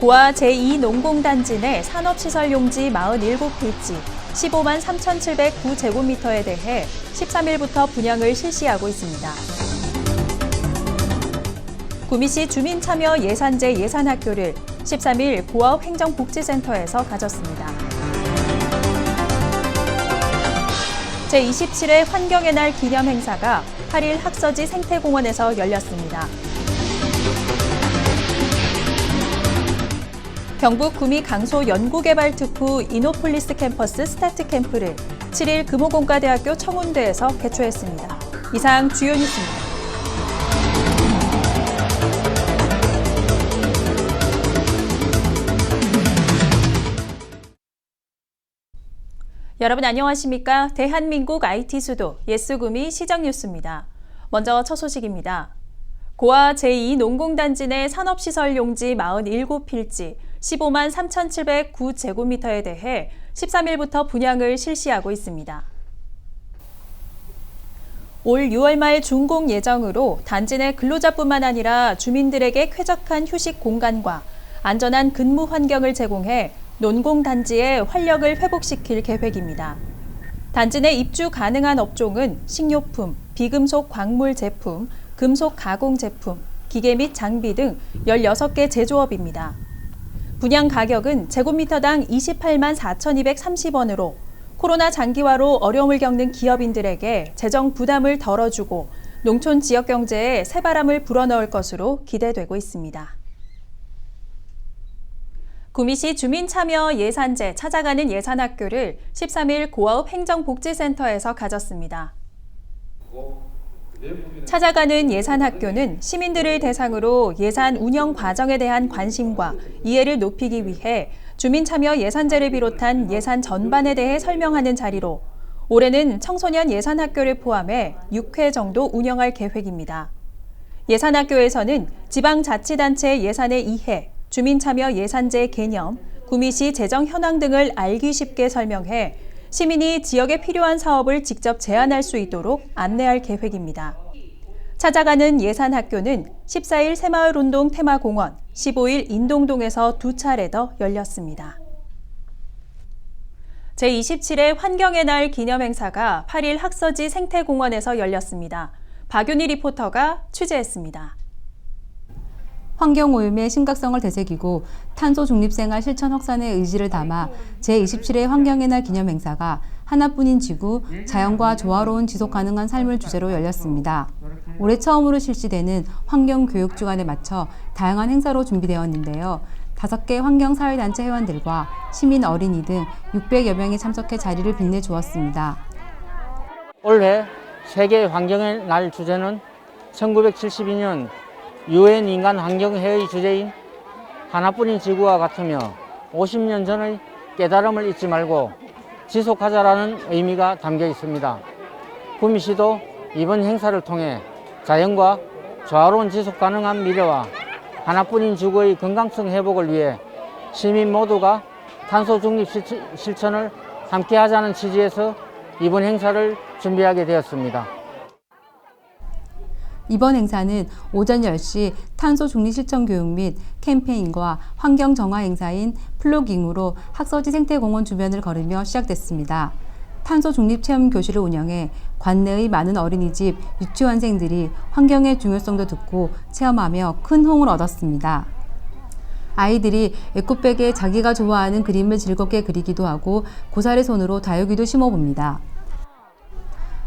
고아 제2농공단지 내 산업시설 용지 47필지 15만 3,709제곱미터에 대해 13일부터 분양을 실시하고 있습니다. 구미시 주민참여 예산제 예산학교를 13일 고아읍 행정복지센터에서 가졌습니다. 제27회 환경의 날 기념 행사가 8일 학서지 생태공원에서 열렸습니다. 경북 구미 강소 연구개발 특구 이노폴리스 캠퍼스 스타트 캠프를 7일 금호공과대학교 청운대에서 개최했습니다. 이상 주요 뉴스입니다. 여러분 안녕하십니까? 대한민국 IT 수도 예스구미 시정 뉴스입니다. 먼저 첫 소식입니다. 고아 제2농공단지 내 산업시설 용지 47필지 15만 3,709제곱미터에 대해 13일부터 분양을 실시하고 있습니다. 올 6월 말 준공 예정으로 단지 내 근로자뿐만 아니라 주민들에게 쾌적한 휴식 공간과 안전한 근무 환경을 제공해 논공단지의 활력을 회복시킬 계획입니다. 단지 내 입주 가능한 업종은 식료품, 비금속 광물 제품, 금속 가공 제품, 기계 및 장비 등 16개 제조업입니다. 분양 가격은 제곱미터당 28만 4,230원으로 코로나 장기화로 어려움을 겪는 기업인들에게 재정 부담을 덜어주고 농촌 지역 경제에 새바람을 불어넣을 것으로 기대되고 있습니다. 구미시 주민참여 예산제 찾아가는 예산학교를 13일 고아읍 행정복지센터에서 가졌습니다. 찾아가는 예산학교는 시민들을 대상으로 예산 운영 과정에 대한 관심과 이해를 높이기 위해 주민참여 예산제를 비롯한 예산 전반에 대해 설명하는 자리로 올해는 청소년 예산학교를 포함해 6회 정도 운영할 계획입니다. 예산학교에서는 지방자치단체 예산의 이해, 주민참여 예산제 개념, 구미시 재정 현황 등을 알기 쉽게 설명해 시민이 지역에 필요한 사업을 직접 제안할 수 있도록 안내할 계획입니다. 찾아가는 예산 학교는 14일 새마을운동 테마공원, 15일 인동동에서 두 차례 더 열렸습니다. 제27회 환경의 날 기념행사가 8일 학서지 생태공원에서 열렸습니다. 박윤희 리포터가 취재했습니다. 환경오염의 심각성을 되새기고 탄소 중립생활 실천 확산의 의지를 담아 제27회 환경의 날 기념 행사가 하나뿐인 지구, 자연과 조화로운 지속 가능한 삶을 주제로 열렸습니다. 올해 처음으로 실시되는 환경 교육 주간에 맞춰 다양한 행사로 준비되었는데요. 다섯 개 환경사회단체 회원들과 시민 어린이 등 600여 명이 참석해 자리를 빛내주었습니다. 올해 세계 환경의 날 주제는 1972년 유엔 인간 환경회의 주제인 하나뿐인 지구와 같으며 50년 전의 깨달음을 잊지 말고 지속하자라는 의미가 담겨 있습니다. 구미시도 이번 행사를 통해 자연과 조화로운 지속 가능한 미래와 하나뿐인 지구의 건강성 회복을 위해 시민 모두가 탄소 중립 실천을 함께 하자는 취지에서 이번 행사를 준비하게 되었습니다. 이번 행사는 오전 10시 탄소 중립 실천 교육 및 캠페인과 환경 정화 행사인 플로깅으로 학서지 생태공원 주변을 걸으며 시작됐습니다. 탄소 중립 체험 교실을 운영해 관내의 많은 어린이집, 유치원생들이 환경의 중요성도 듣고 체험하며 큰 호응을 얻었습니다. 아이들이 에코백에 자기가 좋아하는 그림을 즐겁게 그리기도 하고 고사리 손으로 다육이도 심어봅니다.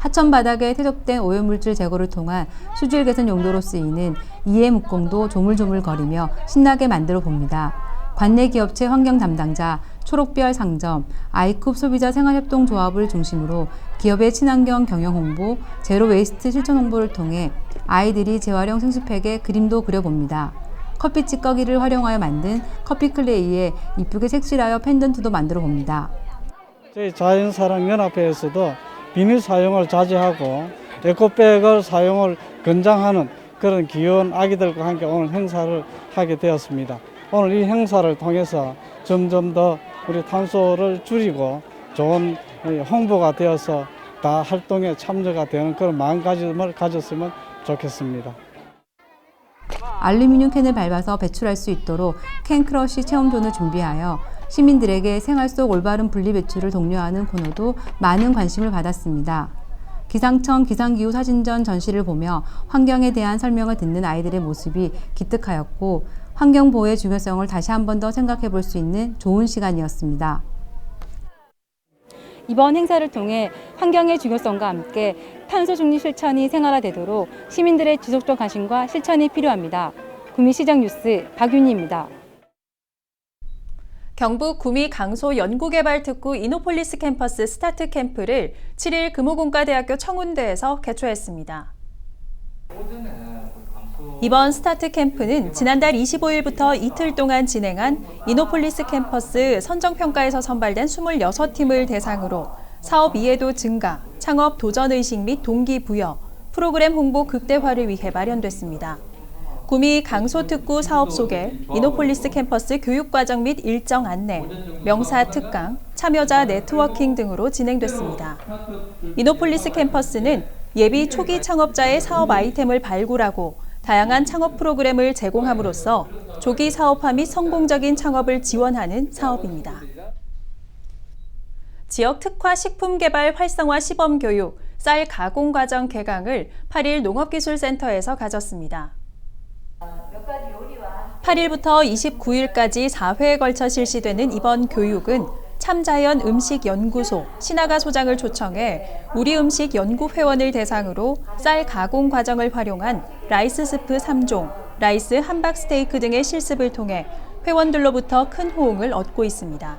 하천 바닥에 퇴적된 오염물질 제거를 통한 수질 개선 용도로 쓰이는 이해 목공도 조물조물거리며 신나게 만들어 봅니다. 관내 기업체 환경 담당자, 초록별 상점, 아이쿱 소비자 생활협동조합을 중심으로 기업의 친환경 경영 홍보, 제로 웨이스트 실천 홍보를 통해 아이들이 재활용 생수팩에 그림도 그려봅니다. 커피 찌꺼기를 활용하여 만든 커피 클레이에 이쁘게 색칠하여 펜던트도 만들어 봅니다. 저희 자연사랑연합회에서도 비닐 사용을 자제하고 에코백을 사용을 권장하는 그런 귀여운 아기들과 함께 오늘 행사를 하게 되었습니다. 오늘 이 행사를 통해서 점점 더 우리 탄소를 줄이고 좋은 홍보가 되어서 다 활동에 참여가 되는 그런 마음가짐을 가졌으면 좋겠습니다. 알루미늄 캔을 밟아서 배출할 수 있도록 캔 크러쉬 체험존을 준비하여 시민들에게 생활 속 올바른 분리 배출을 독려하는 코너도 많은 관심을 받았습니다. 기상청 기상기후 사진전 전시를 보며 환경에 대한 설명을 듣는 아이들의 모습이 기특하였고 환경 보호의 중요성을 다시 한 번 더 생각해 볼 수 있는 좋은 시간이었습니다. 이번 행사를 통해 환경의 중요성과 함께 탄소 중립 실천이 생활화되도록 시민들의 지속적 관심과 실천이 필요합니다. 구미시장 뉴스 박윤희입니다. 경북 구미 강소 연구개발특구 이노폴리스 캠퍼스 스타트 캠프를 7일 금호공과대학교 청운대에서 개최했습니다. 이번 스타트 캠프는 지난달 25일부터 이틀 동안 진행한 이노폴리스 캠퍼스 선정평가에서 선발된 26팀을 대상으로 사업 이해도 증가, 창업 도전 의식 및 동기부여, 프로그램 홍보 극대화를 위해 마련됐습니다. 구미 강소특구 사업 소개, 이노폴리스 캠퍼스 교육과정 및 일정 안내, 명사 특강, 참여자 네트워킹 등으로 진행됐습니다. 이노폴리스 캠퍼스는 예비 초기 창업자의 사업 아이템을 발굴하고 다양한 창업 프로그램을 제공함으로써 조기 사업화 및 성공적인 창업을 지원하는 사업입니다. 지역 특화 식품 개발 활성화 시범 교육, 쌀 가공 과정 개강을 8일 농업기술센터에서 가졌습니다. 8일부터 29일까지 4회에 걸쳐 실시되는 이번 교육은 참자연 음식 연구소 신하가 소장을 초청해 우리 음식 연구 회원을 대상으로 쌀 가공 과정을 활용한 라이스 스프 3종, 라이스 함박 스테이크 등의 실습을 통해 회원들로부터 큰 호응을 얻고 있습니다.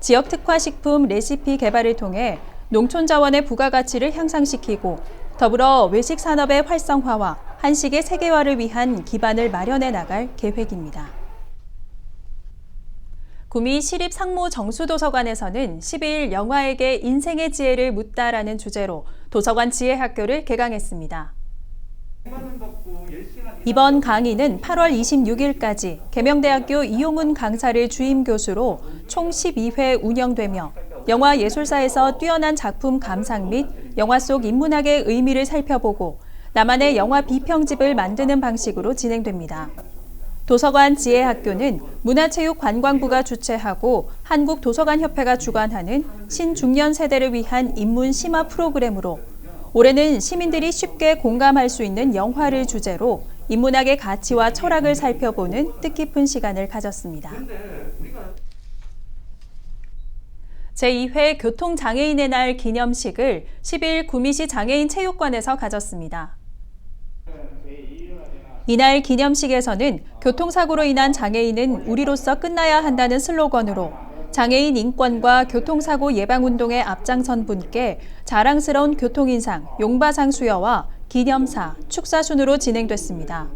지역 특화 식품 레시피 개발을 통해 농촌 자원의 부가가치를 향상시키고 더불어 외식 산업의 활성화와 한식의 세계화를 위한 기반을 마련해 나갈 계획입니다. 구미 시립 상무 정수도서관에서는 10일 영화에게 인생의 지혜를 묻다라는 주제로 도서관 지혜학교를 개강했습니다. 이번 강의는 8월 26일까지 계명대학교 이용훈 강사를 주임 교수로 총 12회 운영되며 영화 예술사에서 뛰어난 작품 감상 및 영화 속 인문학의 의미를 살펴보고 나만의 영화 비평집을 만드는 방식으로 진행됩니다. 도서관 지혜학교는 문화체육관광부가 주최하고 한국도서관협회가 주관하는 신중년 세대를 위한 인문 심화 프로그램으로 올해는 시민들이 쉽게 공감할 수 있는 영화를 주제로 인문학의 가치와 철학을 살펴보는 뜻깊은 시간을 가졌습니다. 제2회 교통장애인의 날 기념식을 10일 구미시 장애인 체육관에서 가졌습니다. 이날 기념식에서는 교통사고로 인한 장애인은 우리로서 끝나야 한다는 슬로건으로 장애인 인권과 교통사고 예방운동에 앞장선 분께 자랑스러운 교통인상, 용바상 수여와 기념사, 축사 순으로 진행됐습니다.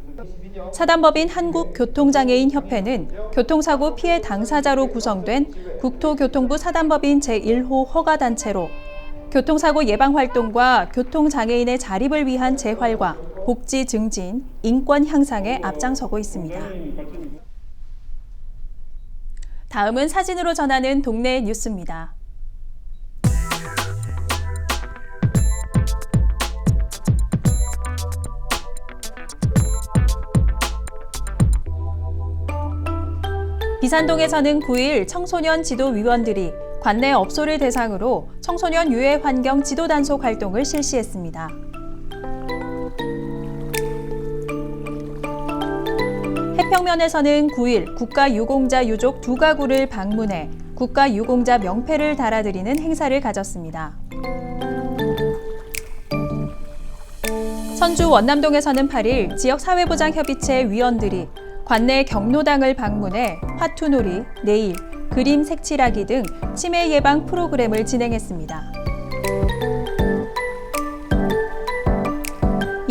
사단법인 한국교통장애인협회는 교통사고 피해 당사자로 구성된 국토교통부 사단법인 제1호 허가단체로 교통사고 예방 활동과 교통장애인의 자립을 위한 재활과 복지 증진, 인권 향상에 앞장서고 있습니다. 다음은 사진으로 전하는 동네 뉴스입니다. 비산동에서는 9일 청소년 지도위원들이 관내 업소를 대상으로 청소년 유해 환경 지도 단속 활동을 실시했습니다. 평면에서는 9일 국가유공자 유족 두 가구를 방문해 국가유공자 명패를 달아드리는 행사를 가졌습니다. 선주 원남동에서는 8일 지역사회보장협의체 위원들이 관내 경로당을 방문해 화투놀이, 네일, 그림 색칠하기 등 치매 예방 프로그램을 진행했습니다.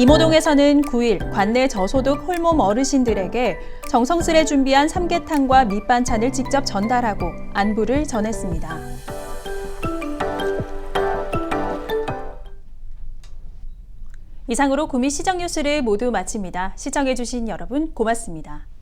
이모동에서는 9일 관내 저소득 홀몸 어르신들에게 정성스레 준비한 삼계탕과 밑반찬을 직접 전달하고 안부를 전했습니다. 이상으로 구미 시정 뉴스를 모두 마칩니다. 시청해주신 여러분 고맙습니다.